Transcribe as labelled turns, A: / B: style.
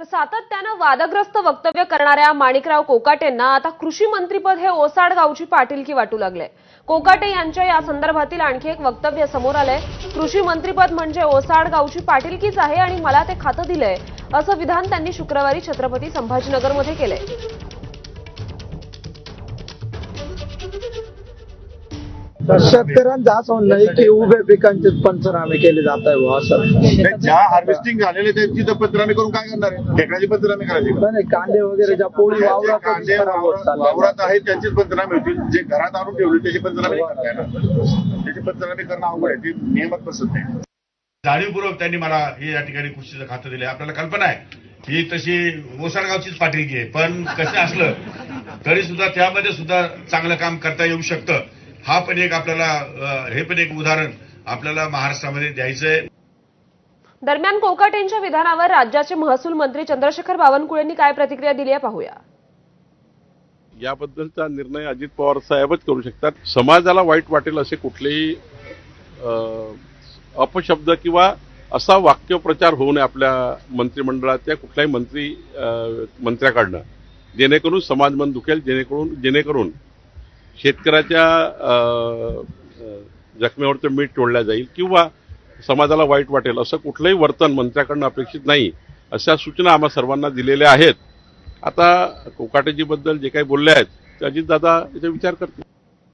A: तर सातत्यानं वादग्रस्त वक्तव्य करणाऱ्या माणिकराव कोकाटेंना आता कृषी मंत्रीपद हे ओसाड गावची पाटीलकी वाटू लागले. कोकाटे यांच्या या संदर्भातील आणखी एक वक्तव्य समोर आलंय. कृषी मंत्रीपद म्हणजे ओसाड गावची पाटीलकीच आहे आणि मला ते खातं दिलंय असं विधान त्यांनी शुक्रवारी छत्रपती संभाजीनगरमध्ये केलंय.
B: शेतकऱ्यांचं असं म्हणणं आहे की उभ्या पिकांचे पंचनामे केले जात आहे बुवा असं.
C: नाही, ज्या हार्वेस्टिंग झालेले त्यांची तर पंचनामे करून काय करणार आहे? खेकड्याची पंचनामे करायची का?
B: नाही, नाही, कांदे वगैरे ज्या पोळी
C: जे
B: वावरात
C: कांदे वावरात आहेत. त्यांचीच पंचनामे होतील. जे घरात आणून ठेवले त्याची पंचनामे नाही करता येणार त्याची पंचनामे करणं अवघड आहे. ती नियमात बसत नाही.
D: जाणीवपूर्वक त्यांनी मला हे या ठिकाणी कुस्तीचं खातं दिलं आपल्याला कल्पना आहे. ही तशी ओसाडगावचीच पाठीगी आहे. पण कसं असलं तरी सुद्धा त्यामध्ये सुद्धा चांगलं काम करता येऊ शकतं. हा पण एक आपल्याला हे पण एक उदाहरण आपल्याला महाराष्ट्रामध्ये द्यायचंय
A: दरम्यान कोकाटेंच्या विधानावर राज्याचे महसूल मंत्री चंद्रशेखर बावनकुळेंनी काय प्रतिक्रिया दिली आहे पाहूया.
E: याबद्दलचा निर्णय अजित पवार साहेबच करू शकतात. समाजाला वाईट वाटेल असे कुठलेही अ, अपशब्द किंवा असा वाक्यप्रचार होऊ नये आपल्या मंत्रिमंडळाच्या कुठल्याही मंत्री अ, मंत्र्याकडनं. जेणेकरून समाज मन दुखेल जेणेकरून जेणेकरून शेतकऱ्याच्या अ, जखमेवरचं मीठ तोडल्या जाईल किंवा समाजाला वाईट वाटेल असं कुठलंही वर्तन मंत्र्याकडनं अपेक्षित नाही अशा सूचना आम्हा सर्वांना दिलेल्या आहेत. आता कोकाटेजीबद्दल जे काही बोलले आहेत ते अजितदादा याचा विचार करतील.